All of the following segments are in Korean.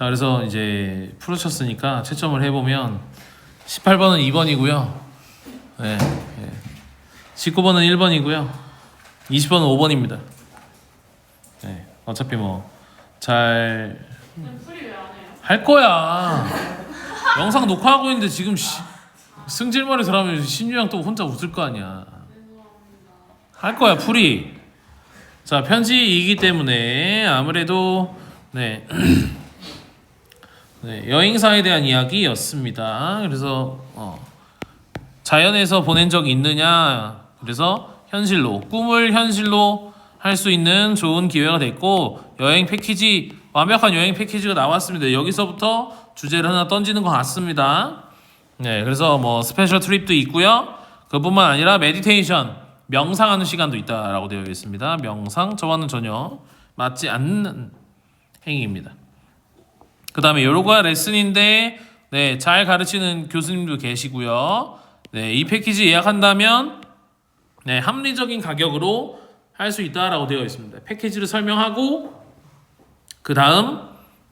자, 그래서 이제 풀어쳤으니까 채점을 해보면 18번은 2번이고요. 네, 네. 19번은 1번이고요. 20번은 5번입니다. 네, 어차피 뭐 잘 할 풀이 왜 안 해요? 거야. 영상 녹화하고 있는데 지금 시, 승질머리 들어가면 신유양 또 혼자 웃을 거 아니야. 할 거야 풀이. 자 편지이기 때문에 아무래도 네. 네 여행사에 대한 이야기였습니다. 그래서 어, 자연에서 보낸 적 있느냐? 그래서 현실로 꿈을 현실로 할 수 있는 좋은 기회가 됐고 여행 패키지 완벽한 여행 패키지가 나왔습니다. 여기서부터 주제를 하나 던지는 것 같습니다. 네, 그래서 뭐 스페셜 트립도 있고요. 그뿐만 아니라 메디테이션 명상하는 시간도 있다라고 되어 있습니다. 명상 저와는 전혀 맞지 않는 행위입니다. 그 다음에 요로가 레슨인데 네, 잘 가르치는 교수님도 계시고요. 네, 이 패키지 예약한다면 네, 합리적인 가격으로 할 수 있다라고 되어 있습니다. 패키지를 설명하고 그 다음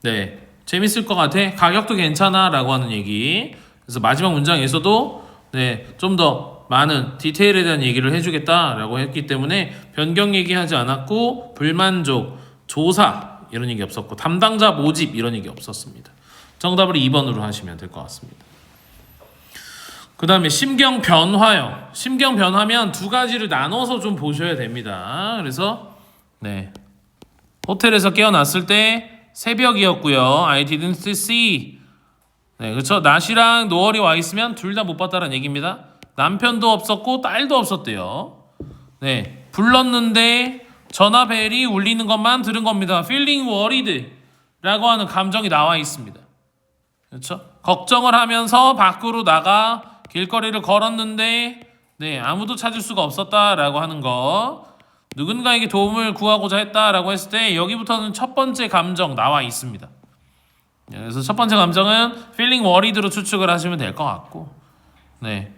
네 재밌을 것 같아 가격도 괜찮아라고 하는 얘기. 그래서 마지막 문장에서도 네 좀 더 많은 디테일에 대한 얘기를 해주겠다라고 했기 때문에 변경 얘기하지 않았고 불만족 조사 이런 얘기 없었고 담당자 모집 이런 얘기 없었습니다. 정답을 2번으로 하시면 될 것 같습니다. 그 다음에 심경 변화요. 심경 변화면 두 가지를 나눠서 좀 보셔야 됩니다. 그래서 네 호텔에서 깨어났을 때 새벽이었고요. I didn't see. 네, 그렇죠. 낮이랑 노을이 와 있으면 둘 다 못 봤다는 얘기입니다. 남편도 없었고 딸도 없었대요. 네, 불렀는데 전화벨이 울리는 것만 들은 겁니다. Feeling worried라고 하는 감정이 나와 있습니다. 그렇죠? 걱정을 하면서 밖으로 나가 길거리를 걸었는데 네, 아무도 찾을 수가 없었다라고 하는 거. 누군가에게 도움을 구하고자 했다라고 했을 때 여기부터는 첫 번째 감정 나와 있습니다. 네, 그래서 첫 번째 감정은 feeling worried로 추측을 하시면 될 것 같고, 네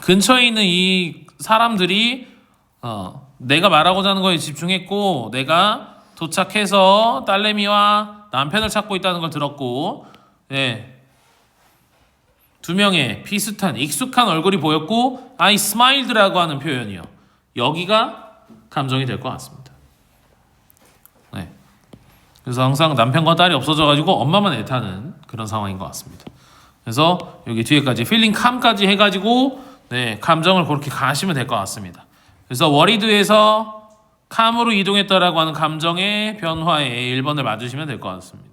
근처에 있는 이 사람들이 어, 내가 말하고자 하는 거에 집중했고, 내가 도착해서 딸내미와 남편을 찾고 있다는 걸 들었고, 네. 두 명의 비슷한 익숙한 얼굴이 보였고 I smiled라고 하는 표현이요. 여기가 감정이 될 것 같습니다. 네. 그래서 항상 남편과 딸이 없어져 가지고 엄마만 애타는 그런 상황인 것 같습니다. 그래서 여기 뒤에까지 feeling calm까지 해 가지고 네 감정을 그렇게 가시면 될 것 같습니다. 그래서 worried에서 calm으로 이동했다라고 하는 감정의 변화에 1번을 맞으시면 될 것 같습니다.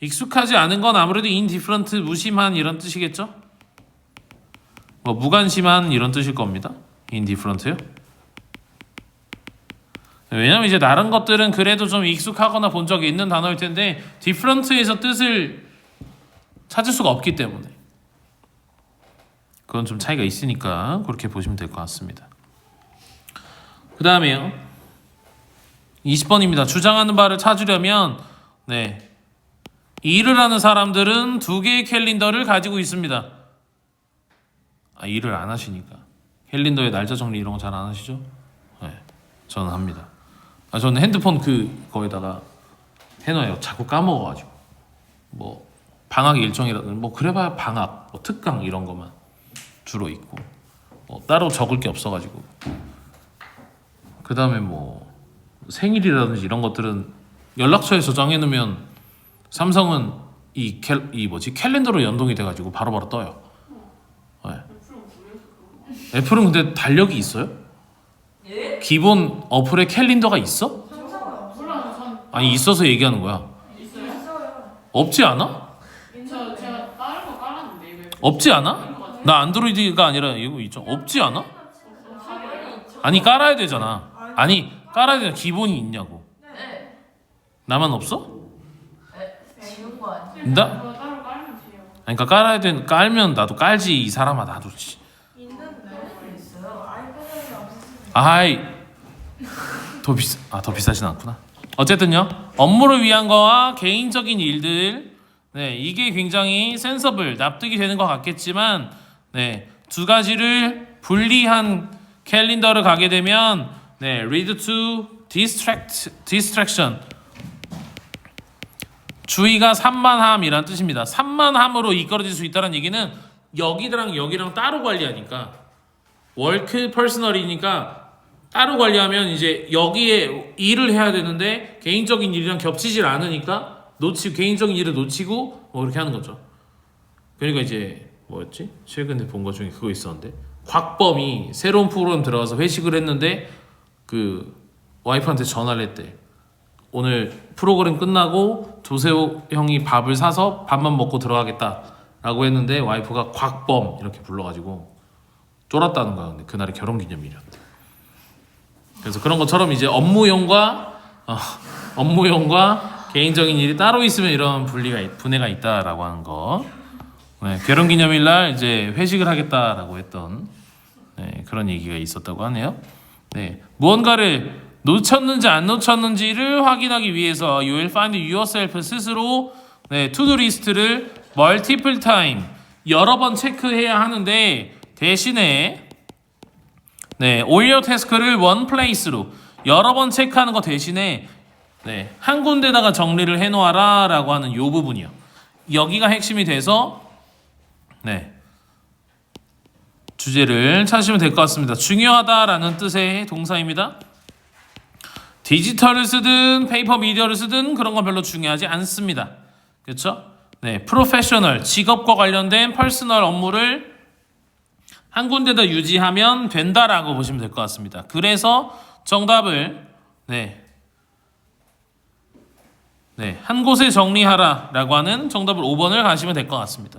익숙하지 않은 건 아무래도 indifferent 무심한 이런 뜻이겠죠? 뭐 무관심한 이런 뜻일 겁니다. indifferent요? 왜냐면 이제 다른 것들은 그래도 좀 익숙하거나 본 적이 있는 단어일 텐데 different에서 뜻을 찾을 수가 없기 때문에 그건 좀 차이가 있으니까 그렇게 보시면 될 것 같습니다. 그 다음에요. 20번입니다. 주장하는 바를 찾으려면 네 일을 하는 사람들은 두 개의 캘린더를 가지고 있습니다. 아, 일을 안 하시니까. 캘린더에 날짜 정리 이런 거 잘 안 하시죠? 네, 저는 합니다. 아, 저는 핸드폰 그 거에다가 해놔요. 자꾸 까먹어가지고. 뭐 방학 일정이라든지 뭐 그래봐야 방학, 뭐 특강 이런 것만 주로 있고 뭐 따로 적을 게 없어가지고. 그 다음에 뭐 생일이라든지 이런 것들은 연락처에 저장해 놓으면 삼성은 이, 캘, 이 뭐지 캘린더로 연동이 돼가지고 바로바로 떠요. 네. 애플은 근데 달력이 있어요? 예? 기본 어플에 캘린더가 있어? 아니 있어서 얘기하는 거야. 없지 않아? 없지 않아? 나 안드로이드가 아니라 이거 있죠. 없지 않아? 아니 깔아야 되잖아. 아니 깔아야 되잖아. 기본이 있냐고. 네. 나만 없어? 쉬운 거 아니에요? 나? 그거 따로 깔면 돼요. 아니, 그러니까 깔아야 돼. 깔면 나도 깔지 이 사람아 나도. 씨. 있는데 있어요. 아이패드는 없으시면 아이 더 비싸 아더 비싸진 않구나. 어쨌든요 업무를 위한 거와 개인적인 일들 네 이게 굉장히 센서블 납득이 되는 것 같겠지만 네두 가지를 분리한 캘린더를 가게 되면 네 lead to distract distraction 주의가 산만함이란 뜻입니다. 산만함으로 이끌어질 수 있다는 얘기는 여기랑 여기랑 따로 관리하니까 월크 퍼스널이니까 따로 관리하면 이제 여기에 일을 해야 되는데 개인적인 일이랑 겹치질 않으니까 놓치 개인적인 일을 놓치고 뭐 그렇게 하는 거죠. 그러니까 이제 뭐였지? 최근에 본 것 중에 그거 있었는데 곽범이 새로운 프로그램 들어가서 회식을 했는데 그 와이프한테 전화를 했대. 오늘 프로그램 끝나고 조세호 형이 밥을 사서 밥만 먹고 들어가겠다라고 했는데 와이프가 곽범 이렇게 불러가지고 쫄았다는 거야. 근데 그날이 결혼 기념일이었대. 그래서 그런 것처럼 이제 업무용과 어, 업무용과 개인적인 일이 따로 있으면 이런 분리가 있- 분해가 있다라고 하는 거. 네, 결혼 기념일 날 이제 회식을 하겠다라고 했던 네, 그런 얘기가 있었다고 하네요. 네, 무언가를 놓쳤는지 안 놓쳤는지를 확인하기 위해서 you will find yourself 스스로 네, 투두 리스트를 멀티플 타임 여러 번 체크해야 하는데 대신에 네, 올려 태스크를 원 플레이스로 여러 번 체크하는 거 대신에 네, 한 군데다가 정리를 해 놓아라라고 하는 요 부분이요. 여기가 핵심이 돼서 네. 주제를 찾으시면 될 것 같습니다. 중요하다라는 뜻의 동사입니다. 디지털을 쓰든 페이퍼 미디어를 쓰든 그런 건 별로 중요하지 않습니다. 그렇죠? 네, 프로페셔널 직업과 관련된 퍼스널 업무를 한 군데다 유지하면 된다라고 보시면 될 것 같습니다. 그래서 정답을 네. 네, 한 곳에 정리하라라고 하는 정답을 5번을 가시면 될 것 같습니다.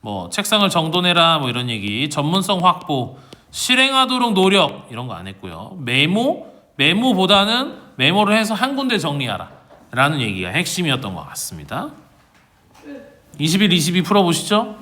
뭐 책상을 정돈해라 뭐 이런 얘기, 전문성 확보, 실행하도록 노력 이런 거 안 했고요. 메모, 메모보다는 메모를 해서 한 군데 정리하라 라는 얘기가 핵심이었던 것 같습니다. 21, 22 풀어보시죠.